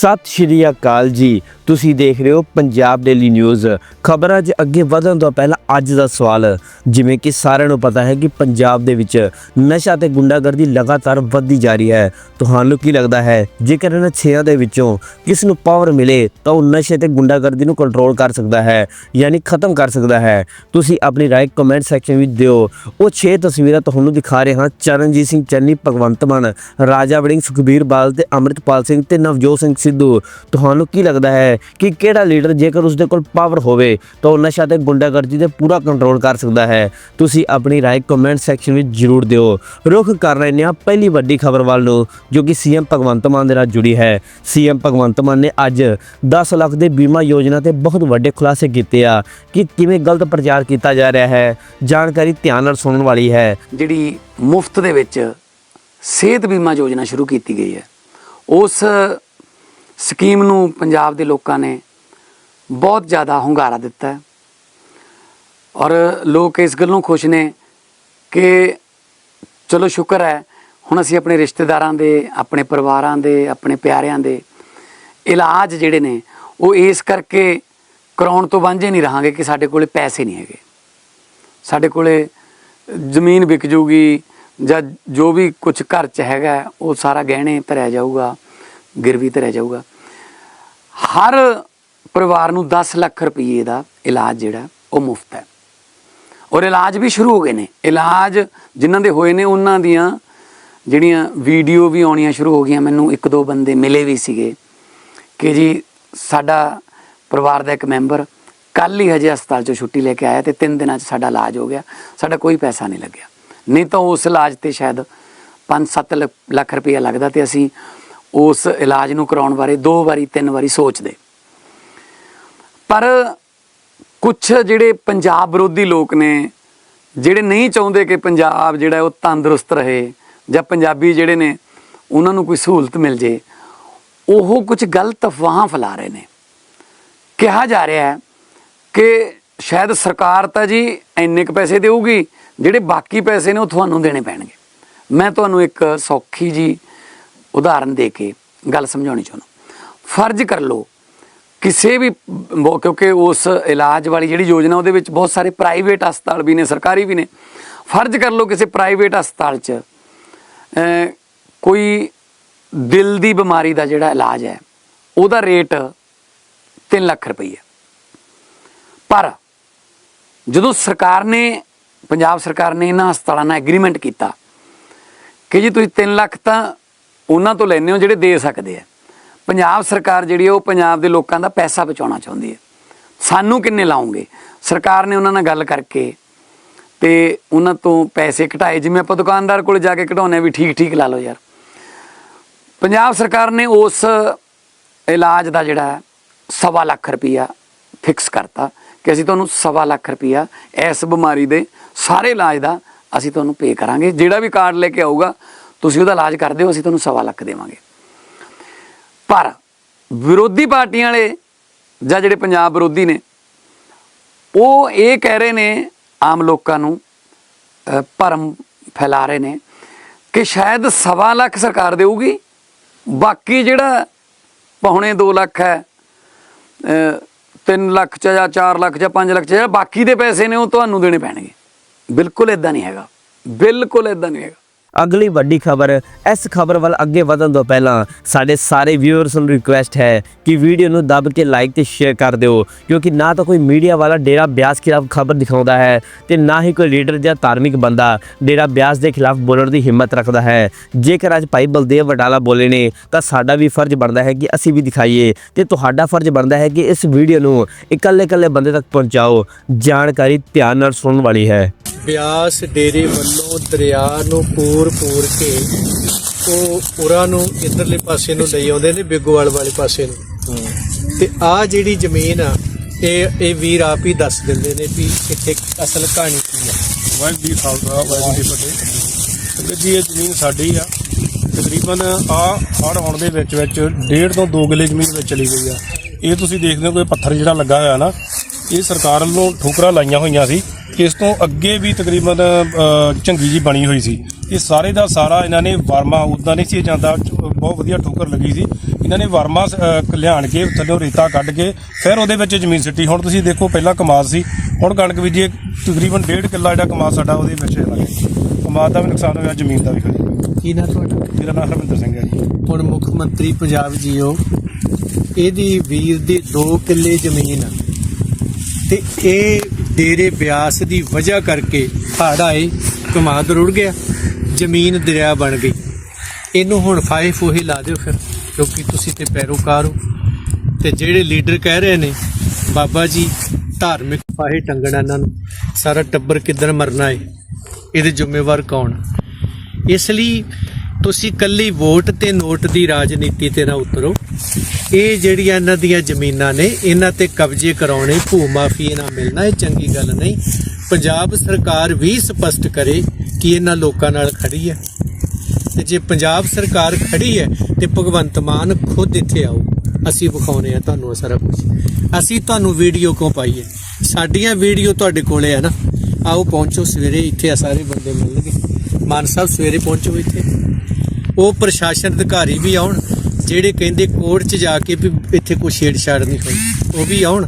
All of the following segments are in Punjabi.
ਸਤਿ ਸ਼੍ਰੀ ਅਕਾਲ ਜੀ। ਤੁਸੀਂ ਦੇਖ ਰਹੇ ਹੋ ਪੰਜਾਬ ਡੇਲੀ ਨਿਊਜ਼ ਖਬਰਾਂ 'ਚ ਅੱਗੇ ਵਧਣ ਤੋਂ ਪਹਿਲਾਂ ਅੱਜ ਦਾ ਸਵਾਲ, ਜਿਵੇਂ ਕਿ ਸਾਰਿਆਂ ਨੂੰ ਪਤਾ ਹੈ ਕਿ ਪੰਜਾਬ ਦੇ ਵਿੱਚ ਨਸ਼ਾ ਤੇ ਗੁੰਡਾਗਰਦੀ ਲਗਾਤਾਰ ਵੱਧਦੀ ਜਾ ਰਹੀ ਹੈ। ਤੁਹਾਨੂੰ ਕੀ ਲੱਗਦਾ ਹੈ, ਜੇਕਰ ਇਹਨਾਂ ਛੇਆਂ ਦੇ ਵਿੱਚੋਂ ਕਿਸ ਨੂੰ ਪਾਵਰ ਮਿਲੇ, ਤਾਂ ਉਹ ਨਸ਼ੇ ਤੇ ਗੁੰਡਾਗਰਦੀ ਨੂੰ ਕੰਟਰੋਲ ਕਰ ਸਕਦਾ ਹੈ, ਯਾਨੀ ਖਤਮ ਕਰ ਸਕਦਾ ਹੈ। ਤੁਸੀਂ ਆਪਣੀ ਰਾਏ ਕਮੈਂਟ ਸੈਕਸ਼ਨ ਵਿੱਚ ਦਿਓ। ਉਹ ਛੇ ਤਸਵੀਰਾਂ ਤੁਹਾਨੂੰ ਦਿਖਾ ਰਹੇ ਹਾਂ। ਚਰਨਜੀਤ ਸਿੰਘ ਚੰਨੀ, ਭਗਵੰਤ ਮਾਨ, ਰਾਜਾ ਵੜਿੰਗ, ਸੁਖਬੀਰ ਬਾਦਲ ਤੇ ਅੰਮ੍ਰਿਤਪਾਲ ਸਿੰਘ ਤੇ ਨਵਜੋਤ ਸਿੰਘ ਸਿੱਧੂ। ਤੁਹਾਨੂੰ ਕੀ ਲੱਗਦਾ ਹੈ ਕਿ ਕਿਹੜਾ ਲੀਡਰ ਜੇਕਰ ਉਸਦੇ ਕੋਲ ਪਾਵਰ ਹੋਵੇ, ਤਾਂ ਉਹ ਨਸ਼ਾ ਤੇ ਗੁੰਡਾਗਰਦੀ ਤੇ ਪੂਰਾ ਕੰਟਰੋਲ ਕਰ ਸਕਦਾ ਹੈ। ਤੁਸੀਂ ਆਪਣੀ ਰਾਏ ਕਮੈਂਟ ਸੈਕਸ਼ਨ ਵਿੱਚ ਜ਼ਰੂਰ ਦਿਓ। ਰੁਖ ਕਰ ਰਹੇ ਹਾਂ ਪਹਿਲੀ ਵੱਡੀ ਖਬਰ ਵੱਲ ਨੂੰ, ਜੋ ਕਿ ਸੀਐਮ ਭਗਵੰਤ ਮਾਨ ਦੇ ਨਾਲ ਜੁੜੀ ਹੈ। ਸੀਐਮ ਭਗਵੰਤ ਮਾਨ ਨੇ ਅੱਜ 10 ਲੱਖ ਦੇ ਬੀਮਾ ਯੋਜਨਾ ਤੇ ਬਹੁਤ ਵੱਡੇ ਖੁਲਾਸੇ ਕੀਤੇ ਆ, ਕਿ ਕਿਵੇਂ ਗਲਤ ਪ੍ਰਚਾਰ ਕੀਤਾ ਜਾ ਰਿਹਾ ਹੈ, ਜਾਣਕਾਰੀ ਧਿਆਨ ਨਾਲ ਸੁਣਨ ਵਾਲੀ ਹੈ। ਜਿਹੜੀ ਮੁਫਤ ਦੇ ਵਿੱਚ ਸਿਹਤ ਬੀਮਾ ਯੋਜਨਾ ਸ਼ੁਰੂ ਕੀਤੀ ਗਈ ਹੈ, ਉਸ ਸਕੀਮ ਨੂੰ ਪੰਜਾਬ ਦੇ ਲੋਕਾਂ ਨੇ ਬਹੁਤ ਜ਼ਿਆਦਾ ਹੁੰਗਾਰਾ ਦਿੱਤਾ ਹੈ। ਔਰ ਲੋਕ ਇਸ ਗੱਲੋਂ ਖੁਸ਼ ਨੇ ਕਿ ਚਲੋ ਸ਼ੁਕਰ ਹੈ, ਹੁਣ ਅਸੀਂ ਆਪਣੇ ਰਿਸ਼ਤੇਦਾਰਾਂ ਦੇ, ਆਪਣੇ ਪਰਿਵਾਰਾਂ ਦੇ, ਆਪਣੇ ਪਿਆਰਿਆਂ ਦੇ ਇਲਾਜ ਜਿਹੜੇ ਨੇ, ਉਹ ਇਸ ਕਰਕੇ ਕਰਾਉਣ ਤੋਂ ਵਾਂਝੇ ਨਹੀਂ ਰਹਾਂਗੇ ਕਿ ਸਾਡੇ ਕੋਲੇ ਪੈਸੇ ਨਹੀਂ ਹੈਗੇ। ਸਾਡੇ ਕੋਲੇ ਜ਼ਮੀਨ ਵਿਕ ਜੂਗੀ ਜਾਂ ਜੋ ਵੀ ਕੁਝ ਘਰ 'ਚ ਹੈਗਾ, ਉਹ ਸਾਰਾ ਗਹਿਣੇ ਧਰਿਆ ਜਾਊਗਾ, ਗਿਰਵੀ ਧਰਿਆ ਜਾਊਗਾ। ਹਰ ਪਰਿਵਾਰ ਨੂੰ 10 ਲੱਖ ਰੁਪਏ ਦਾ ਇਲਾਜ ਜਿਹੜਾ, ਉਹ ਮੁਫਤ ਹੈ। ਔਰ ਇਲਾਜ ਵੀ ਸ਼ੁਰੂ ਹੋ ਗਏ ਨੇ। ਇਲਾਜ ਜਿਨ੍ਹਾਂ ਦੇ ਹੋਏ ਨੇ, ਉਹਨਾਂ ਦੀਆਂ ਜਿਹੜੀਆਂ ਵੀਡੀਓ ਵੀ ਆਉਣੀਆਂ ਸ਼ੁਰੂ ਹੋ ਗਈਆਂ। ਮੈਨੂੰ ਇੱਕ ਦੋ ਬੰਦੇ ਮਿਲੇ ਵੀ ਸੀਗੇ ਕਿ ਜੀ ਸਾਡਾ ਪਰਿਵਾਰ ਦਾ ਇੱਕ ਮੈਂਬਰ ਕੱਲ ਹੀ ਹਜੇ ਹਸਪਤਾਲ ਚੋਂ ਛੁੱਟੀ ਲੈ ਕੇ ਆਇਆ ਤੇ 3 ਦਿਨਾਂ 'ਚ ਸਾਡਾ ਇਲਾਜ ਹੋ ਗਿਆ। ਸਾਡਾ ਕੋਈ ਪੈਸਾ ਨਹੀਂ ਲੱਗਿਆ। ਨਹੀਂ ਤਾਂ ਉਸ ਇਲਾਜ ਤੇ ਸ਼ਾਇਦ 5-7 ਲੱਖ ਰੁਪਇਆ ਲੱਗਦਾ ਤੇ ਅਸੀਂ ਉਸ ਇਲਾਜ ਨੂੰ ਕਰਾਉਣ ਬਾਰੇ ਦੋ ਵਾਰੀ, ਤਿੰਨ ਵਾਰੀ ਸੋਚਦੇ। ਪਰ ਕੁਝ ਜਿਹੜੇ ਪੰਜਾਬ ਵਿਰੋਧੀ ਲੋਕ ਨੇ, ਜਿਹੜੇ ਨਹੀਂ ਚਾਹੁੰਦੇ ਕਿ ਪੰਜਾਬ ਜਿਹੜਾ ਉਹ ਤੰਦਰੁਸਤ ਰਹੇ ਜਾਂ ਪੰਜਾਬੀ ਜਿਹੜੇ ਨੇ, ਉਹਨਾਂ ਨੂੰ ਕੋਈ ਸਹੂਲਤ ਮਿਲ ਜੇ, ਉਹ ਕੁਝ ਗਲਤ ਅਫਵਾਹਾਂ ਫੈਲਾ ਰਹੇ ਨੇ। ਕਿਹਾ ਜਾ ਰਿਹਾ ਹੈ ਕਿ ਸ਼ਾਇਦ ਸਰਕਾਰ ਤਾਂ ਜੀ ਇੰਨੇ ਕੁ ਪੈਸੇ ਦੇਊਗੀ, ਜਿਹੜੇ ਬਾਕੀ ਪੈਸੇ ਨੇ ਉਹ ਤੁਹਾਨੂੰ ਦੇਣੇ ਪੈਣਗੇ। ਮੈਂ ਤੁਹਾਨੂੰ ਇੱਕ ਸੌਖੀ ਜੀ ਉਦਾਹਰਨ ਦੇ ਕੇ ਗੱਲ ਸਮਝਾਉਣੀ ਚਾਹੁੰਦਾ। ਫਰਜ਼ ਕਰ ਲਓ, ਕਿਸੇ ਵੀ ਕਿਉਂਕਿ ਉਸ ਇਲਾਜ ਵਾਲੀ ਜਿਹੜੀ ਯੋਜਨਾ ਉਹਦੇ ਵਿੱਚ ਬਹੁਤ ਸਾਰੇ ਪ੍ਰਾਈਵੇਟ ਹਸਪਤਾਲ ਵੀ ਨੇ, ਸਰਕਾਰੀ ਵੀ ਨੇ। ਫਰਜ਼ ਕਰ ਲਓ ਕਿਸੇ ਪ੍ਰਾਈਵੇਟ ਹਸਪਤਾਲ 'ਚ ਕੋਈ ਦਿਲ ਦੀ ਬਿਮਾਰੀ ਦਾ ਜਿਹੜਾ ਇਲਾਜ ਹੈ, ਉਹਦਾ ਰੇਟ 3 ਲੱਖ ਰੁਪਏ ਪਰ ਜਦੋਂ ਸਰਕਾਰ ਨੇ, ਪੰਜਾਬ ਸਰਕਾਰ ਨੇ ਇਹਨਾਂ ਹਸਪਤਾਲਾਂ ਨਾਲ ਐਗਰੀਮੈਂਟ ਕੀਤਾ ਕਿ ਜੀ ਤੁਸੀਂ 3 ਲੱਖ ਤਾਂ ਉਹਨਾਂ ਤੋਂ ਲੈਂਦੇ ਹੋ ਜਿਹੜੇ ਦੇ ਸਕਦੇ ਆ। ਪੰਜਾਬ ਸਰਕਾਰ ਜਿਹੜੀ ਹੈ ਉਹ ਪੰਜਾਬ ਦੇ ਲੋਕਾਂ ਦਾ ਪੈਸਾ ਬਚਾਉਣਾ ਚਾਹੁੰਦੀ ਹੈ ਸਾਨੂੰ ਕਿੰਨੇ ਲਾਉਂਗੇ? ਸਰਕਾਰ ਨੇ ਉਹਨਾਂ ਨਾਲ ਗੱਲ ਕਰਕੇ ਤੇ ਉਹਨਾਂ ਤੋਂ ਪੈਸੇ ਘਟਾਏ। ਜਿਵੇਂ ਆਪਾਂ ਦੁਕਾਨਦਾਰ ਕੋਲ ਜਾ ਕੇ ਘਟਾਉਂਦੇ ਹਾਂ ਵੀ ਠੀਕ ਠੀਕ ਲਾ ਲਓ ਯਾਰ। ਪੰਜਾਬ ਸਰਕਾਰ ਨੇ ਉਸ ਇਲਾਜ ਦਾ ਜਿਹੜਾ ਸਵਾ ਲੱਖ ਰੁਪਈਆ ਫਿਕਸ ਕਰਤਾ ਕਿ ਅਸੀਂ ਤੁਹਾਨੂੰ ਸਵਾ ਲੱਖ ਰੁਪਈਆ ਇਸ ਬਿਮਾਰੀ ਦੇ ਸਾਰੇ ਇਲਾਜ ਦਾ ਅਸੀਂ ਤੁਹਾਨੂੰ ਪੇ ਕਰਾਂਗੇ। ਜਿਹੜਾ ਵੀ ਕਾਰਡ ਲੈ ਕੇ ਆਊਗਾ ਤੁਸੀਂ ਉਹਦਾ ਇਲਾਜ ਕਰਦੇ ਹੋ, ਅਸੀਂ ਤੁਹਾਨੂੰ ਸਵਾ ਲੱਖ ਦੇਵਾਂਗੇ। ਪਰ ਵਿਰੋਧੀ ਪਾਰਟੀਆਂ ਵਾਲੇ ਜਾਂ ਜਿਹੜੇ ਪੰਜਾਬ ਵਿਰੋਧੀ ਨੇ, ਉਹ ਇਹ ਕਹਿ ਰਹੇ ਨੇ, ਆਮ ਲੋਕਾਂ ਨੂੰ ਭਰਮ ਫੈਲਾ ਰਹੇ ਨੇ ਕਿ ਸ਼ਾਇਦ ਸਵਾ ਲੱਖ ਸਰਕਾਰ ਦੇਊਗੀ, ਬਾਕੀ ਜਿਹੜਾ ਪੌਣੇ 2 ਲੱਖ ਹੈ 3 ਲੱਖ ਚ ਜਾਂ 4 ਲੱਖ ਜਾਂ 5 ਲੱਖ ਚ, ਜਿਹੜਾ ਬਾਕੀ ਦੇ ਪੈਸੇ ਨੇ, ਉਹ ਤੁਹਾਨੂੰ ਦੇਣੇ ਪੈਣਗੇ। ਬਿਲਕੁਲ ਇਦਾਂ ਨਹੀਂ ਹੈਗਾ। ਬਿਲਕੁਲ ਇਦਾਂ ਨਹੀਂ ਹੈਗਾ। ਅਗਲੀ ਵੱਡੀ ਖਬਰ, ਇਸ ਖਬਰ ਵੱਲ ਅੱਗੇ ਵਧਣ ਤੋਂ ਪਹਿਲਾਂ ਸਾਡੇ ਸਾਰੇ ਵਿਊਅਰਸ ਨੂੰ ਰਿਕੁਐਸਟ ਹੈ ਕਿ ਵੀਡੀਓ ਨੂੰ ਦੱਬ ਕੇ ਲਾਈਕ ਤੇ ਸ਼ੇਅਰ ਕਰ ਦਿਓ, ਕਿਉਂਕਿ ਨਾ ਤਾਂ ਕੋਈ ਮੀਡੀਆ ਵਾਲਾ ਡੇਰਾ ਬਿਆਸ ਖਿਲਾਫ ਖਬਰ ਦਿਖਾਉਂਦਾ ਹੈ ਤੇ ਨਾ ਹੀ ਕੋਈ ਲੀਡਰ ਜਾਂ ਧਾਰਮਿਕ ਬੰਦਾ ਡੇਰਾ ਬਿਆਸ ਦੇ ਖਿਲਾਫ ਬੋਲਣ ਦੀ ਹਿੰਮਤ ਰੱਖਦਾ ਹੈ। ਜੇਕਰ ਅੱਜ ਭਾਈ ਬਲਦੇਵ ਵਡਾਲਾ ਬੋਲੇ ਨੇ, ਤਾਂ ਸਾਡਾ ਵੀ ਫਰਜ਼ ਬਣਦਾ ਹੈ ਕਿ ਅਸੀਂ ਵੀ ਦਿਖਾਈਏ ਤੇ ਤੁਹਾਡਾ ਫਰਜ਼ ਬਣਦਾ ਹੈ ਕਿ ਇਸ ਵੀਡੀਓ ਨੂੰ ਇਕੱਲੇ ਇਕੱਲੇ ਬੰਦੇ ਤੱਕ ਪਹੁੰਚਾਓ। ਜਾਣਕਾਰੀ ਧਿਆਨ ਨਾਲ ਸੁਣਨ ਵਾਲੀ ਹੈ। ਬਿਆਸ ਡੇਰੇ ਵੱਲੋਂ ਦਰਿਆ ਨੂੰ ਪੂਰ ਪੂਰ ਕੇ ਉਹ ਉਰਾਂ ਨੂੰ ਇਧਰਲੇ ਪਾਸੇ ਨੂੰ ਲਈ ਆਉਂਦੇ ਨੇ ਬਿੱਗੋਵਾਲ ਵਾਲੇ ਪਾਸੇ ਨੂੰ। ਤੇ ਆ ਜਿਹੜੀ ਜ਼ਮੀਨ ਆ ਇਹ ਇਹ ਵੀਰ ਆਪ ਹੀ ਦੱਸ ਦਿੰਦੇ ਨੇ ਵੀ ਇੱਥੇ ਅਸਲ ਕਹਾਣੀ ਕੀ ਆ। ਵਾਹਿਗੁਰੂ ਜੀ ਕਾ ਖਾਲਸਾ ਵਾਹਿਗੁਰੂ ਜੀ ਕੀ ਫਤਿਹ। ਤੇ ਜੀ ਇਹ ਜ਼ਮੀਨ ਸਾਡੀ ਆ। ਤਕਰੀਬਨ ਆ ਹੜ ਆਉਣ ਦੇ ਵਿੱਚ ਵਿੱਚ ਡੇਢ ਤੋਂ 2 ਕਿੱਲੇ ਜ਼ਮੀਨ ਵਿੱਚ ਚਲੀ ਗਈ ਆ। ਇਹ ਤੁਸੀਂ ਦੇਖਦੇ ਹੋ ਕੋਈ ਪੱਥਰ ਜਿਹੜਾ ਲੱਗਾ ਹੋਇਆ ਨਾ ਇਹ ਸਰਕਾਰ ਵੱਲੋਂ ਠੋਕਰਾਂ ਲਾਈਆਂ ਹੋਈਆਂ ਸੀ। ਇਸ ਤੋਂ ਅੱਗੇ ਵੀ ਤਕਰੀਬਨ ਝੰਗੀ ਜੀ ਬਣੀ ਹੋਈ ਸੀ। ਇਹ ਸਾਰੇ ਦਾ ਸਾਰਾ ਇਹਨਾਂ ਨੇ ਵਰਮਾ ਉਦਾਂ ਨਹੀਂ ਸੀ ਜਾਂਦਾ ਬਹੁਤ ਵਧੀਆ ਠੋਕਰ ਲੱਗੀ ਸੀ। ਇਹਨਾਂ ਨੇ ਵਰਮਾ ਲਿਆਣ ਕੇ ਥੱਲੇ ਰੇਤਾ ਕੱਢ ਕੇ ਫਿਰ ਉਹਦੇ ਵਿੱਚ ਜ਼ਮੀਨ ਸਿੱਟੀ। ਹੁਣ ਤੁਸੀਂ ਦੇਖੋ ਪਹਿਲਾਂ ਕਮਾਦ ਸੀ। ਹੁਣ ਕਣਕ ਬੀਜੀ ਤਕਰੀਬਨ 1.5 ਕਿੱਲਾ ਜਿਹੜਾ ਕਮਾਦ ਸਾਡਾ ਉਹਦੇ ਵਿੱਚ ਲੱਗੇ ਕਮਾਦ ਦਾ ਵੀ ਨੁਕਸਾਨ ਹੋਇਆ ਜ਼ਮੀਨ ਦਾ ਵੀ ਖੜੀ ਕੀ ਨਾ ਤੁਹਾਡਾ? ਮੇਰਾ ਨਾਮ ਹਰਮਿੰਦਰ ਸਿੰਘ ਹੈ ਜੀ। ਹੁਣ ਮੁੱਖ ਮੰਤਰੀ ਪੰਜਾਬ ਜੀਓ ਇਹਦੀ ਵੀਰ ਦੀ 2 ਕਿੱਲੇ ਜ਼ਮੀਨ ਤੇ ਇਹ ਡੇਰੇ ਬਿਆਸ ਦੀ ਵਜ੍ਹਾ ਕਰਕੇ ਹੜ੍ਹ ਆਏ ਕਮਾਦ ਰੁੜ ਗਿਆ, ਜ਼ਮੀਨ ਦਰਿਆ ਬਣ ਗਈ। ਇਹਨੂੰ ਹੁਣ ਫਾਹੇ ਫੋਹੇ ਲਾ ਦਿਓ ਫਿਰ, ਕਿਉਂਕਿ ਤੁਸੀਂ ਤੇ ਪੈਰੋਕਾਰ ਹੋ। ਤੇ ਜਿਹੜੇ ਲੀਡਰ ਕਹਿ ਰਹੇ ਨੇ, ਬਾਬਾ ਜੀ, ਧਾਰਮਿਕ ਫਾਹੇ ਟੰਗਣਾ ਇਹਨਾਂ ਨੂੰ, ਸਾਰਾ ਟੱਬਰ ਕਿੱਦਣ ਮਰਨਾ ਏ? ਇਹਦੇ ਜ਼ਿੰਮੇਵਾਰ ਕੌਣ? ਇਸ ਲਈ ਤੁਸੀਂ ਕੱਲੀ ਵੋਟ ਤੇ ਨੋਟ ਦੀ ਰਾਜਨੀਤੀ ਤੇ ਨਾ ਉਤਰੋ। ਇਹ ਜਿਹੜੀਆਂ ਇਹਨਾਂ ਦੀਆਂ ਜ਼ਮੀਨਾਂ ਨੇ, ਇਹਨਾਂ ਤੇ ਕਬਜ਼ੇ ਕਰਾਉਣੇ ਭੂ ਮਾਫ਼ੀ ਨਾ ਮਿਲਣਾ, ਇਹ ਚੰਗੀ ਗੱਲ ਨਹੀਂ। ਪੰਜਾਬ ਸਰਕਾਰ ਵੀ ਸਪਸ਼ਟ ਕਰੇ ਕਿ ਇਹਨਾਂ ਲੋਕਾਂ ਨਾਲ ਖੜੀ ਹੈ। ਤੇ ਜੇ ਪੰਜਾਬ ਸਰਕਾਰ ਖੜੀ ਹੈ, ਤੇ ਭਗਵੰਤ ਮਾਨ ਖੁਦ ਇੱਥੇ ਆਓ। ਅਸੀਂ ਵਿਖਾਉਨੇ ਆ ਤੁਹਾਨੂੰ ਸਾਰਾ ਕੁਝ। ਅਸੀਂ ਤੁਹਾਨੂੰ ਵੀਡੀਓ ਕਿਉਂ ਪਾਈਏ ਸਾਡੀਆਂ ਵੀਡੀਓ ਤੁਹਾਡੇ ਕੋਲੇ ਹੈ ਨਾ। ਆਓ ਪਹੁੰਚੋ ਸਵੇਰੇ, ਇੱਥੇ ਆ ਸਾਰੇ ਬੰਦੇ ਮਿਲਣਗੇ। ਮਾਨ ਸਾਹਿਬ, ਸਵੇਰੇ ਪਹੁੰਚੋ ਇੱਥੇ। ਉਹ ਪ੍ਰਸ਼ਾਸਨ ਅਧਿਕਾਰੀ ਵੀ ਆਉਣ ਜਿਹੜੇ ਕਹਿੰਦੇ ਕੋਰਟ 'ਚ ਜਾ ਕੇ ਵੀ ਇੱਥੇ ਕੋਈ ਛੇੜਛਾੜ ਨਹੀਂ ਹੋਈ ਉਹ ਵੀ ਆਉਣ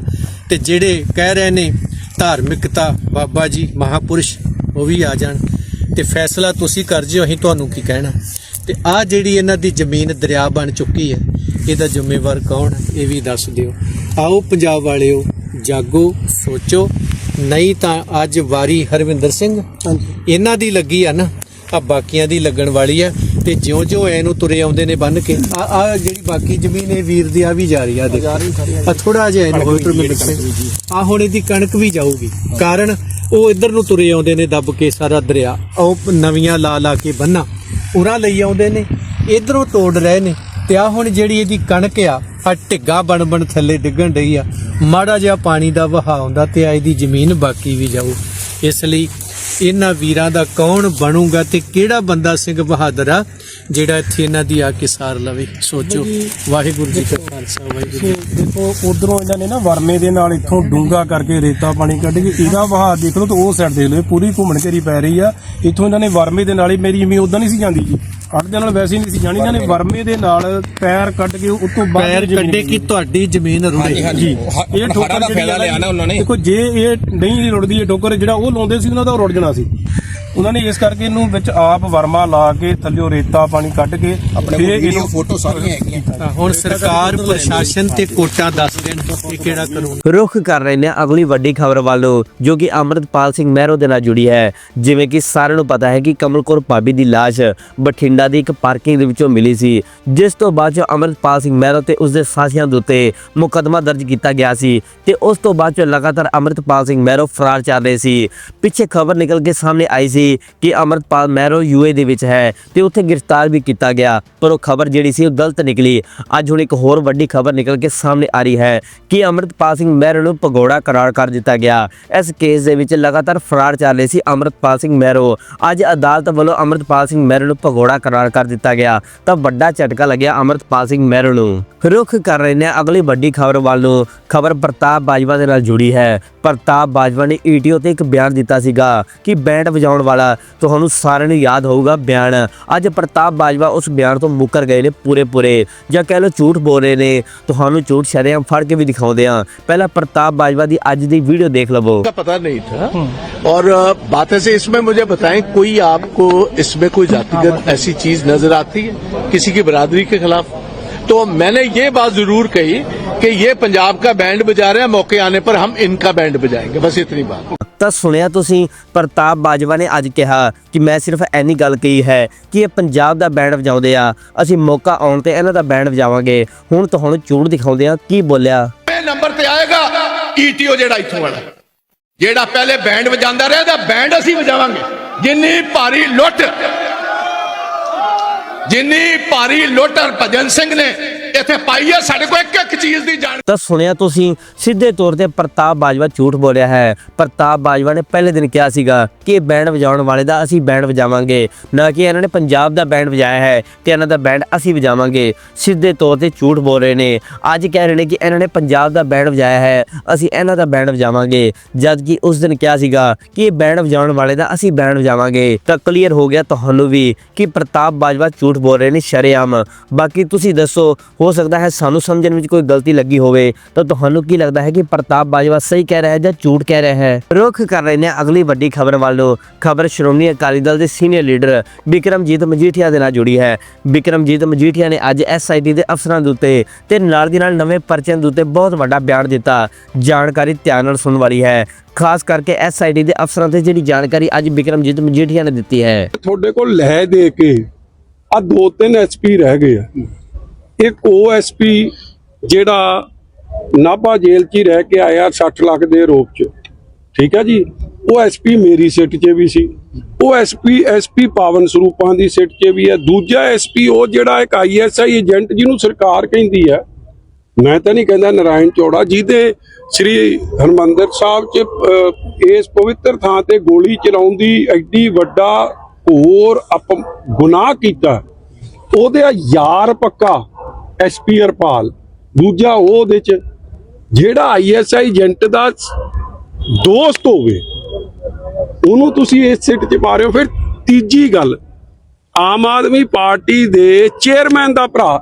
ਤੇ ਜਿਹੜੇ ਕਹਿ ਰਹੇ ਨੇ ਧਾਰਮਿਕਤਾ ਬਾਬਾ ਜੀ ਮਹਾਪੁਰਸ਼ ਉਹ ਵੀ ਆ ਜਾਣ ਤੇ ਫੈਸਲਾ ਤੁਸੀਂ ਕਰ ਜਿਓ ਅਸੀਂ ਤੁਹਾਨੂੰ ਕੀ ਕਹਿਣਾ। ਤੇ ਆ ਜਿਹੜੀ ਇਹਨਾਂ ਦੀ ਜ਼ਮੀਨ ਦਰਿਆ ਬਣ ਚੁੱਕੀ ਹੈ ਇਹਦਾ ਜ਼ਿੰਮੇਵਾਰ ਕੌਣ ਇਹ ਵੀ ਦੱਸ ਦਿਓ। ਆਓ ਪੰਜਾਬ ਵਾਲਿਓ ਜਾਗੋ ਸੋਚੋ। ਨਹੀਂ ਤਾਂ ਅੱਜ ਵਾਰੀ ਹਰਵਿੰਦਰ ਸਿੰਘ ਇਹਨਾਂ ਦੀ ਲੱਗੀ ਆ ਨਾ ਆ ਬਾਕੀਆਂ ਦੀ ਲੱਗਣ ਵਾਲੀ ਆ। ਤੇ ਜਿਉਂ-ਜਿਉਂ ਐ ਨੂੰ ਤੁਰੇ ਆਉਂਦੇ ਨੇ ਬੰਨ ਕੇ। ਆ ਆ ਜਿਹੜੀ ਬਾਕੀ ਜ਼ਮੀਨ ਇਹ ਵੀਰ ਦੀ ਆ ਵੀ ਜਾ ਰਹੀ ਆ ਦੇਖੋ। ਆ ਥੋੜਾ ਜਿਹਾ ਇਹਨੂੰ ਹੋਰ ਮਿੰਟ ਆ ਹੁਣ ਇਹਦੀ ਕਣਕ ਵੀ ਜਾਊਗੀ। ਕਾਰਨ ਉਹ ਇੱਧਰ ਨੂੰ ਤੁਰੇ ਆਉਂਦੇ ਨੇ ਦੱਬ ਕੇ ਸਾਰਾ ਦਰਿਆ। ਉਹ ਨਵੀਆਂ ਲਾ ਲਾ ਕੇ ਬੰਨਾ ਉਰਾ ਲਈ ਆਉਂਦੇ ਨੇ ਇਧਰੋਂ ਤੋੜ ਰਹੇ ਨੇ। ਤੇ ਆ ਹੁਣ ਜਿਹੜੀ ਇਹਦੀ ਕਣਕ ਆ ਆ ਢਿੱਗਾ ਬਣ ਬਣ ਥੱਲੇ ਡਿੱਗਣ ਡਈ ਆ। ਮਾੜਾ ਜਿਹਾ ਪਾਣੀ ਦਾ ਵਹਾਅ ਆਉਂਦਾ ਤੇ ਆ ਇਹਦੀ ਜ਼ਮੀਨ ਬਾਕੀ ਵੀ ਜਾਊ। ਇਸ ਲਈ ਇਹਨਾਂ ਵੀਰਾਂ ਦਾ ਕੌਣ ਬਣੂਗਾ ਤੇ ਕਿਹੜਾ ਬੰਦਾ ਸਿੰਘ ਬਹਾਦਰ ਆ ਜਿਹੜਾ ਇੱਥੇ ਇਹਨਾਂ ਦੀ ਆ ਕੇ ਸਾਰ ਲਵੇ? ਸੋਚੋ। ਵਾਹਿਗੁਰੂ ਜੀ ਕਾ ਖਾਲਸਾ ਵਾਹਿਗੁਰੂ ਜੀ। ਦੇਖੋ ਉਧਰੋਂ ਇਹਨਾਂ ਨੇ ਨਾ ਵਰਮੇ ਦੇ ਨਾਲ ਇੱਥੋਂ ਡੂੰਗਾ ਕਰਕੇ ਰੇਤਾ ਪਾਣੀ ਕੱਢ ਕੇ ਇਹਦਾ ਵਹਾਅ ਦੇਖ ਲਓ ਤੇ ਉਹ ਸਾਈਡ ਦੇਖ ਲਓ ਪੂਰੀ ਘੁੰਮਣ ਘੇਰੀ ਪੈ ਰਹੀ ਆ। ਇੱਥੋਂ ਇਹਨਾਂ ਨੇ ਵਰਮੇ ਦੇ ਨਾਲ ਹੀ ਮੇਰੀ ਜ਼ਮੀਨ ਉਦਾਂ ਨਹੀਂ ਸੀ ਜਾਂਦੀ ਜੀ। ਦੇ ਨਾਲ ਵੈਸੇ ਨਹੀਂ ਸੀ ਜਾਣੀ ਇਹਨਾਂ ਨੇ ਵਰਮੇ ਦੇ ਨਾਲ ਪੈਰ ਕੱਢ ਕੇ ਉਸ ਤੋਂ ਬਾਅਦ ਪੈਰ ਜ਼ਮੀਨ ਕੱਢੇ ਕਿ ਤੁਹਾਡੀ ਜ਼ਮੀਨ ਰੁੜੇ। ਜੀ। ਇਹ ਠੋਕਰ ਦਾ ਫਾਇਦਾ ਲਿਆ ਨਾ ਉਹਨਾਂ ਨੇ। ਦੇਖੋ ਜੇ ਇਹ ਨਹੀਂ ਰੁੜਦੀ ਇਹ ਠੋਕਰ ਜਿਹੜਾ ਉਹ ਲਾਉਂਦੇ ਸੀ ਉਹਨਾਂ ਦਾ ਰੁੜ ਜਾਣਾ ਸੀ। ਉਹਨਾਂ ਨੇ ਇਸ ਕਰਕੇ ਇਹਨੂੰ ਵਿੱਚ ਆਪ ਵਰਮਾ ਲਾ ਕੇ ਥੱਲਿਓ ਰੇਤਾ ਪਾਣੀ ਕੱਢ ਕੇ ਫਿਰ ਇਹਨੂੰ ਫੋਟੋ ਸਾਰੀਆਂ ਹੈਗੀਆਂ। ਤਾਂ ਹੁਣ ਸਰਕਾਰ ਪ੍ਰਸ਼ਾਸਨ ਤੇ ਕੋਟਾਂ ਦੱਸ ਦੇਣ ਕਿ ਕਿਹੜਾ ਕਾਨੂੰਨ ਰੁਖ ਕਰ ਰਹੇ ਨੇ ਅਗਲੀ ਵੱਡੀ ਖਬਰ ਵੱਲੋਂ ਜੋ ਕਿ ਅਮਰਤਪਾਲ ਸਿੰਘ ਮਹਿਰੋ ਦੇ ਨਾਲ ਜੁੜੀ ਹੈ। ਜਿਵੇਂ ਕਿ ਸਾਰਿਆਂ ਨੂੰ ਪਤਾ ਹੈ ਕਿ ਕਮਲਕੌਰ ਭਾਬੀ ਦੀ ਲਾਸ਼ ਬਠਿੰਡਾ ਦੀ ਇੱਕ ਪਾਰਕਿੰਗ ਦੇ ਵਿੱਚੋਂ ਮਿਲੀ ਸੀ, ਜਿਸ ਤੋਂ ਬਾਅਦ 'ਚ ਅਮਰਤਪਾਲ ਸਿੰਘ ਮਹਿਰੋ ਤੇ ਉਸਦੇ ਸਾਥੀਆਂ ਦੇ ਉੱਤੇ ਮੁਕੱਦਮਾ ਦਰਜ ਕੀਤਾ ਗਿਆ ਸੀ ਤੇ ਉਸ ਤੋਂ ਬਾਅਦ 'ਚ ਲਗਾਤਾਰ ਅਮਰਤਪਾਲ ਸਿੰਘ ਮਹਿਰੋ ਫਰਾਰ ਚੱਲ ਰਹੇ ਸੀ। ਪਿੱਛੇ ਖਬਰ ਨਿਕਲ ਕੇ ਸਾਹਮਣੇ ਆਈ ਸੀ ਕਿ ਅਮਰਤਪਾਲ ਮਹਿਰੋ ਯੂਏ ਦੇ ਵਿੱਚ ਹੈ ਤੇ ਉੱਥੇ ਗ੍ਰਿਫਤਾਰ ਵੀ ਕੀਤਾ ਗਿਆ, ਪਰ ਉਹ ਖਬਰ ਜਿਹੜੀ ਸੀ ਉਹ ਗਲਤ ਨਿਕਲੀ। ਅੱਜ ਹੁਣ ਇੱਕ ਹੋਰ ਵੱਡੀ ਖਬਰ ਨਿਕਲ ਕੇ ਸਾਹਮਣੇ ਆ ਰਹੀ ਹੈ ਕਿ ਅਮਰਤਪਾਲ ਸਿੰਘ ਮਹਿਰੋ ਨੂੰ ਭਗੌੜਾ ਕਰਾਰ ਕਰ ਦਿੱਤਾ ਗਿਆ। ਇਸ ਕੇਸ ਦੇ ਵਿੱਚ ਲਗਾਤਾਰ ਫਰਾਰ ਚੱਲ ਰਹੇ ਸੀ ਅਮਰਤਪਾਲ ਸਿੰਘ ਮਹਿਰੋ। ਅੱਜ ਅਦਾਲਤ ਵੱਲੋਂ ਅਮਰਤਪਾਲ ਸਿੰਘ ਮਹਿਰੋ ਨੂੰ ਭਗੌੜਾ ਕਰਾਰ ਕਰ ਦਿੱਤਾ ਗਿਆ ਤਾਂ ਵੱਡਾ ਝਟਕਾ ਲੱਗਿਆ ਅਮਰਤਪਾਲ ਸਿੰਘ ਮਹਿਰੋ ਨੂੰ ਰੁਖ ਕਰ ਰਹੇ ਨੇ ਅਗਲੀ ਵੱਡੀ ਖਬਰ ਵੱਲ ਨੂੰ ਖਬਰ ਪ੍ਰਤਾਪ ਬਾਜਵਾ ਦੇ ਨਾਲ ਜੁੜੀ ਹੈ ਪ੍ਰਤਾਪ ਬਾਜਵਾ ਨੇ ਈਟੀਓ ਤੇ ਇੱਕ ਬਿਆਨ ਦਿੱਤਾ ਸੀਗਾ ਕਿ ਬੈਂਡ ਵਜਾਉਣ ਵਾਲਾ ਤੁਹਾਨੂੰ ਸਾਰਿਆਂ ਨੂੰ ਯਾਦ ਹੋਊਗਾ ਬਿਆਨ ਅੱਜ ਪ੍ਰਤਾਪ ਬਾਜਵਾ ਉਸ ਬਿਆਨ ਤੋਂ ਮੁੱਕਰ ਗਏ ਨੇ ਪੂਰੇ ਪੂਰੇ ਜਾਂ ਕਹਿ ਲਓ ਝੂਠ ਬੋਲ ਰਹੇ ਨੇ ਤੁਹਾਨੂੰ ਝੂਠ ਸ਼ਰੇਆਮ ਫੜ ਕੇ ਵੀ ਦਿਖਾਉਂਦੇ ਆ ਪਹਿਲਾਂ ਪ੍ਰਤਾਪ ਬਾਜਵਾ ਦੀ ਅੱਜ ਦੀ ਵੀਡੀਓ ਦੇਖ ਲਵੋ का पता नहीं था और अ, बात ऐसे इसमें मुझे बताएं कोई आपको इसमें कोई जातिगत ऐसी चीज नजर आती है किसी की बरादरी के खिलाफ तो मैंने ये बात जरूर कही कि ये पंजाब का बैंड बजा रहे हैं मौके आने पर हम इनका बैंड बजाएंगे बस इतनी बात ਤਾਂ ਸੁਣਿਆ ਤੁਸੀਂ ਪ੍ਰਤਾਪ ਬਾਜਵਾ ਨੇ ਅੱਜ ਕਿਹਾ ਕਿ ਮੈਂ ਸਿਰਫ ਐਨੀ ਗੱਲ ਕਹੀ ਹੈ ਕਿ ਇਹ ਪੰਜਾਬ ਦਾ ਬੈਂਡ ਵਜਾਉਂਦੇ ਆ ਅਸੀਂ ਮੌਕਾ ਆਉਣ ਤੇ ਇਹਨਾਂ ਦਾ ਬੈਂਡ ਵਜਾਵਾਂਗੇ ਹੁਣ ਤੁਹਾਨੂੰ ਝੂਠ ਦਿਖਾਉਂਦੇ ਆ ਕੀ ਬੋਲਿਆ ਇਹ ਨੰਬਰ ਤੇ ਆਏਗਾ ਈਟੀਓ ਜਿਹੜਾ ਇੱਥੋਂ ਵਾਲਾ ਜਿਹੜਾ ਪਹਿਲੇ ਬੈਂਡ ਵਜਾਉਂਦਾ ਰਿਹਾ ਤਾਂ ਬੈਂਡ ਅਸੀਂ ਵਜਾਵਾਂਗੇ ਜਿੰਨੀ ਭਾਰੀ ਲੁੱਟ ਜਿੰਨੀ ਭਾਰੀ ਲੁੱਟ ਹਰਭਜਨ ਸਿੰਘ ਨੇ ਇੱਥੇ ਪਾਈ ਹੈ ਸਾਡੇ ਕੋਲ ਇੱਕ ਇੱਕ ਚੀਜ਼ ਦੀ ਜਾਣ ਤਾਂ ਸੁਣਿਆ ਤੁਸੀਂ, ਸਿੱਧੇ ਤੌਰ ਤੇ ਪ੍ਰਤਾਪ ਬਾਜਵਾ ਝੂਠ ਬੋਲਿਆ ਹੈ। ਪ੍ਰਤਾਪ ਬਾਜਵਾ ਨੇ ਪਹਿਲੇ ਦਿਨ ਕਿਹਾ ਸੀਗਾ ਕਿ ਬੈਂਡ ਵਜਾਉਣ ਵਾਲੇ ਦਾ ਅਸੀਂ ਬੈਂਡ ਵਜਾਵਾਂਗੇ। ਨਾ ਕਿ ਇਹਨਾਂ ਨੇ ਪੰਜਾਬ ਦਾ ਬੈਂਡ ਵਜਾਇਆ ਹੈ ਤੇ ਇਹਨਾਂ ਦਾ ਬੈਂਡ ਅਸੀਂ ਵਜਾਵਾਂਗੇ। ਸਿੱਧੇ ਤੌਰ ਤੇ ਝੂਠ ਬੋਲ ਰਹੇ ਨੇ। ਅੱਜ ਕਹਿ ਰਹੇ ਨੇ ਕਿ ਇਹਨਾਂ ਨੇ ਪੰਜਾਬ ਦਾ ਬੈਂਡ ਵਜਾਇਆ ਹੈ, ਅਸੀਂ ਇਹਨਾਂ ਦਾ ਬੈਂਡ ਵਜਾਵਾਂਗੇ। ਜਦ ਕਿ ਉਸ ਦਿਨ ਕਿਹਾ ਸੀਗਾ ਕਿ ਇਹ ਬੈਂਡ ਵਜਾਉਣ ਵਾਲੇ ਦਾ ਅਸੀਂ ਬੈਂਡ ਵਜਾਵਾਂਗੇ। ਤਾਂ ਕਲੀਅਰ ਹੋ ਗਿਆ ਤੁਹਾਨੂੰ ਵੀ ਕਿ ਪ੍ਰਤਾਪ ਬਾਜਵਾ ਝੂਠ ਬੋਲ ਰਹੇ ਨੇ ਸ਼ਰੇਆਮ ਬਾਕੀ ਤੁਸੀਂ ਦੱਸੋ ਹੋ ਸਕਦਾ ਹੈ ਸਾਨੂੰ ਸਮਝਣ ਵਿੱਚ ਕੋਈ ਗਲਤੀ ਲੱਗੀ ਹੋਵੇ ਤਾਂ ਤੁਹਾਨੂੰ ਕੀ ਲੱਗਦਾ ਹੈ ਕਿ ਪ੍ਰਤਾਪ ਬਾਜਵਾ ਸਹੀ ਕਹਿ ਰਿਹਾ ਹੈ ਜਾਂ ਝੂਠ ਕਹਿ ਰਿਹਾ ਹੈ ਰੁਖ ਕਰ ਰਹੇ ਨੇ ਅਗਲੀ ਵੱਡੀ ਖਬਰ ਵੱਲੋਂ ਖਬਰ ਸ਼੍ਰੋਮਣੀ ਅਕਾਲੀ ਦਲ ਦੇ ਸੀਨੀਅਰ ਲੀਡਰ ਬਿਕਰਮਜੀਤ ਮਜੀਠੀਆ ਦੇ ਨਾਲ ਜੁੜੀ ਹੈ ਬਿਕਰਮਜੀਤ ਮਜੀਠੀਆ ਨੇ ਅੱਜ ਐਸਆਈਟੀ ਦੇ ਅਫਸਰਾਂ ਦੇ ਉੱਤੇ ਤੇ ਨਾਲ ਦੀ ਨਾਲ ਨਵੇਂ ਪਰਚਿਆਂ ਦੇ ਉੱਤੇ ਬਹੁਤ ਵੱਡਾ ਬਿਆਨ ਦਿੱਤਾ ਜਾਣਕਾਰੀ ਧਿਆਨ ਨਾਲ ਸੁਣਨ ਵਾਲੀ ਹੈ ਖਾਸ ਕਰਕੇ ਐਸਆਈਟੀ ਦੇ ਅਫਸਰਾਂ ਤੇ ਜਿਹੜੀ ਜਾਣਕਾਰੀ ਅੱਜ ਬਿਕਰਮਜੀਤ ਮਜੀਠੀਆ ਨੇ ਦਿੱਤੀ ਹੈ ਤੁਹਾਡੇ ਕੋਲ ਲੈ ਦੇ ਕੇ ਆ ਦੋ ਤਿੰਨ ਐਸਪੀ ਰਹਿ ਗਏ ਆ। ਇੱਕ ਉਹ ਐਸਪੀ ਜਿਹੜਾ ਨਾਭਾ ਜੇਲ੍ਹ 'ਚ ਹੀ ਰਹਿ ਕੇ ਆਇਆ 60 ਲੱਖ ਦੇ ਆਰੋਪ 'ਚ। ਠੀਕ ਹੈ ਜੀ? ਉਹ ਐਸਪੀ ਮੇਰੀ ਸਿੱਟ 'ਚ ਵੀ ਸੀ। ਉਹ ਐਸਪੀ ਐਸਪੀ ਪਾਵਨ ਸਰੂਪਾਂ ਦੀ ਸਿੱਟ 'ਚ ਵੀ ਹੈ ਦੂਜਾ ਐਸਪੀ ਉਹ ਜਿਹੜਾ ਇੱਕ ਆਈਐਸਆਈ ਏਜੰਟ ਜਿਹਨੂੰ ਸਰਕਾਰ ਕਹਿੰਦੀ ਹੈ ਮੈਂ ਤਾਂ ਨਹੀਂ ਕਹਿੰਦਾ ਨਾਰਾਇਣ ਚੌੜਾ, ਜਿਹਦੇ ਸ੍ਰੀ ਹਰਮੰਦਰ ਸਾਹਿਬ 'ਚ ਇਸ ਪਵਿੱਤਰ ਥਾਂ ਤੇ ਗੋਲੀ ਚਲਾਉਣ ਦੀ ਐਡੀ ਵੱਡਾ ਹੋਰ ਅਪ ਗੁਨਾਹ ਕੀਤਾ। ਉਹਦੇ ਯਾਰ ਪੱਕਾ ਐਸਪੀ ਹਰਪਾਲ। ਦੂਜਾ ਉਹ ਉਹਦੇ 'ਚ ਜਿਹੜਾ ਆਈਐਸਆਈ ਏਜੰਟ ਦਾ ਦੋਸਤ ਹੋਵੇ, ਉਹਨੂੰ ਤੁਸੀਂ ਇਸ ਸਿੱਟ 'ਚ ਪਾ ਰਹੇ ਹੋ। ਫਿਰ ਤੀਜੀ ਗੱਲ, ਆਮ ਆਦਮੀ ਪਾਰਟੀ ਦੇ ਚੇਅਰਮੈਨ ਦਾ ਭਰਾ।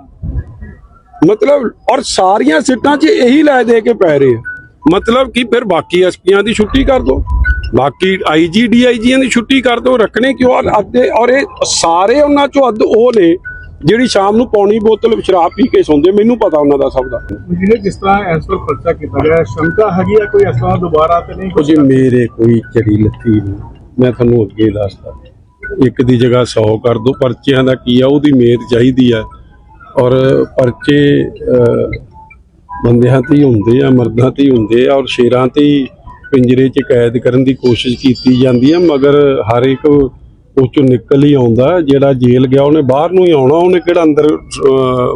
ਮਤਲਬ, ਔਰ ਸਾਰੀਆਂ ਸੀਟਾਂ 'ਚ ਇਹੀ ਲੈ ਦੇ ਕੇ ਪੈ ਰਹੇ ਮਤਲਬ ਕਿ ਫਿਰ ਬਾਕੀ ਐਸਪੀਆਂ ਦੀ ਛੁੱਟੀ ਕਰ ਦੋ। ਬਾਕੀ ਆਈਜੀ ਡੀਆਈਜੀਆਂ ਦੀ ਛੁੱਟੀ ਕਰ ਦੋ ਰੱਖਣੇ ਕਿਉਂ? ਔਰ ਅੱਧੇ ਔਰ ਇਹ ਸਾਰੇ ਉਹਨਾਂ 'ਚੋਂ ਅੱਧ ਉਹ ਨੇ ਜਿਹੜੀ ਸ਼ਾਮ ਨੂੰ ਪੌਣੀ ਬੋਤਲ ਸ਼ਰਾਬ ਪੀ ਕੇ ਸੌਂਦੇ ਮੈਨੂੰ ਪਤਾ ਉਹਨਾਂ ਦਾ ਸਭ ਦਾ। ਜਿਹਨੇ ਜਿਸ ਤਰ੍ਹਾਂ ਇਸ ਪਰ ਪਰਚਾ ਕੀਤਾ ਗਿਆ ਹੈ, ਸ਼ੰਕਾ ਹੈਗੀ ਹੈ ਕੋਈ ਇਸ ਤਰ੍ਹਾਂ ਦੁਬਾਰਾ ਤੇ ਨਹੀਂ? ਜੀ ਮੇਰੇ ਕੋਈ ਚੜੀ ਲੱਥੀ ਨਹੀਂ। ਮੈਂ ਤੁਹਾਨੂੰ ਅੱਗੇ ਦੱਸਦਾ ਇੱਕ ਦੀ ਜਗ੍ਹਾ 100 ਕਰ ਦੋ ਪਰਚਿਆਂ ਦਾ ਕੀ ਆ ਉਹਦੀ ਮੇਰ ਚਾਹੀਦੀ ਆ। ਔਰ ਪਰਚੇ ਬੰਦਿਆਂ ਤੇ ਹੀ ਹੁੰਦੇ ਆ ਮਰਦਾਂ ਤੇ ਹੀ ਹੁੰਦੇ ਆ ਔਰ ਸ਼ੇਰਾਂ ਤੇ ਹੀ ਪਿੰਜਰੇ 'ਚ ਕੈਦ ਕਰਨ ਦੀ ਕੋਸ਼ਿਸ਼ ਕੀਤੀ ਜਾਂਦੀ ਹੈ ਮਗਰ ਹਰ ਇੱਕ ਉਸ ਚੋਂ ਨਿਕਲ ਹੀ ਆਉਂਦਾ, ਜਿਹੜਾ ਜੇਲ੍ਹ ਗਿਆ ਉਹਨੇ ਬਾਹਰ ਨੂੰ ਹੀ ਆਉਣਾ, ਉਹਨੇ ਕਿਹੜਾ ਅੰਦਰ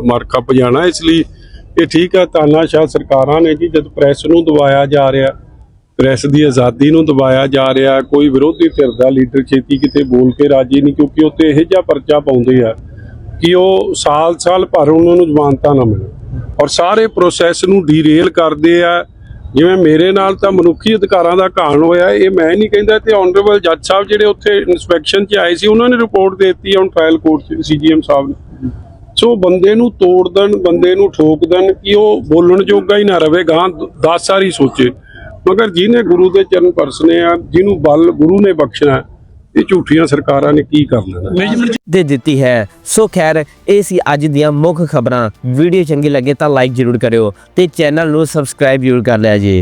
ਮਾਰਕਾ ਮਰ ਇਸ ਲਈ ਇਹ ਠੀਕ ਆ ਤਾਨਾਸ਼ਾਹ ਸਰਕਾਰਾਂ ਨੇ ਜੀ ਜਦ ਪ੍ਰੈਸ ਨੂੰ ਦਬਾਇਆ ਜਾ ਰਿਹਾ, ਪ੍ਰੈਸ ਦੀ ਆਜ਼ਾਦੀ ਨੂੰ ਦਬਾਇਆ ਜਾ ਰਿਹਾ, ਕੋਈ ਵਿਰੋਧੀ ਧਿਰ ਦਾ ਲੀਡਰ ਛੇਤੀ ਕਿਤੇ ਬੋਲ ਕੇ ਰਾਜੀ ਨਹੀਂ, ਕਿਉਂਕਿ ਉੱਤੇ ਇਹੋ ਜਿਹਾ ਪਰਚਾ ਪਾਉਂਦੇ ਆ ਕਿ ਉਹ ਸਾਲ-ਸਾਲ ਭਰ ਉਹਨਾਂ ਨੂੰ ਜ਼ਮਾਨਤਾਂ ਨਾ ਮਿਲੇ ਔਰ ਸਾਰੇ ਪ੍ਰੋਸੈਸ ਨੂੰ ਡੀਰੇਲ ਕਰਦੇ ਆ ਜਿਵੇਂ ਮੇਰੇ ਨਾਲ ਤਾਂ ਮਨੁੱਖੀ ਅਧਿਕਾਰਾਂ ਦਾ ਘਾਣ ਹੋਇਆ ਇਹ ਮੈਂ ਨਹੀਂ ਕਹਿੰਦਾ ਤੇ ਆਨਰੇਬਲ ਜੱਜ ਸਾਹਿਬ ਜਿਹੜੇ ਉੱਥੇ ਇਨਸਪੈਕਸ਼ਨ 'ਚ ਆਏ ਸੀ, ਉਹਨਾਂ ਨੇ ਰਿਪੋਰਟ ਦੇ ਦਿੱਤੀ ਹੁਣ ਟ੍ਰਾਇਲ ਕੋਰਟ 'ਚ ਸੀਜੀਐਮ ਸਾਹਿਬ ਨੇ। ਸੋ ਬੰਦੇ ਨੂੰ ਤੋੜ ਦੇਣ ਬੰਦੇ ਨੂੰ ਠੋਕ ਦੇਣ ਕਿ ਉਹ ਬੋਲਣ ਜੋਗਾ ਹੀ ਨਾ ਰਵੇ, ਗਾਂ 10 ਸਾਰੀ ਸੋਚੇ। ਮਗਰ ਜਿਹਨੇ ਗੁਰੂ ਦੇ ਚਰਨ ਪਰਸਨੇ ਆ, ਜਿਹਨੂੰ ਬਲ ਗੁਰੂ ਨੇ ਬਖਸ਼ਣਾ ਇਹ ਝੂਠੀਆਂ ਸਰਕਾਰਾਂ ਨੇ ਕੀ ਕਰਨਾ ਦੇ ਦਿੱਤੀ ਹੈ। ਸੋ ਖੈਰ, ਇਹ ਸੀ ਅੱਜ ਦੀਆਂ ਮੁੱਖ ਖਬਰਾਂ। ਵੀਡੀਓ ਚੰਗੀ ਲੱਗੇ ਤਾਂ ਲਾਈਕ ਜ਼ਰੂਰ ਕਰਿਓ ਤੇ ਚੈਨਲ ਨੂੰ ਸਬਸਕ੍ਰਾਈਬ ਜ਼ਰੂਰ ਕਰ ਲਿਆ ਜੀ।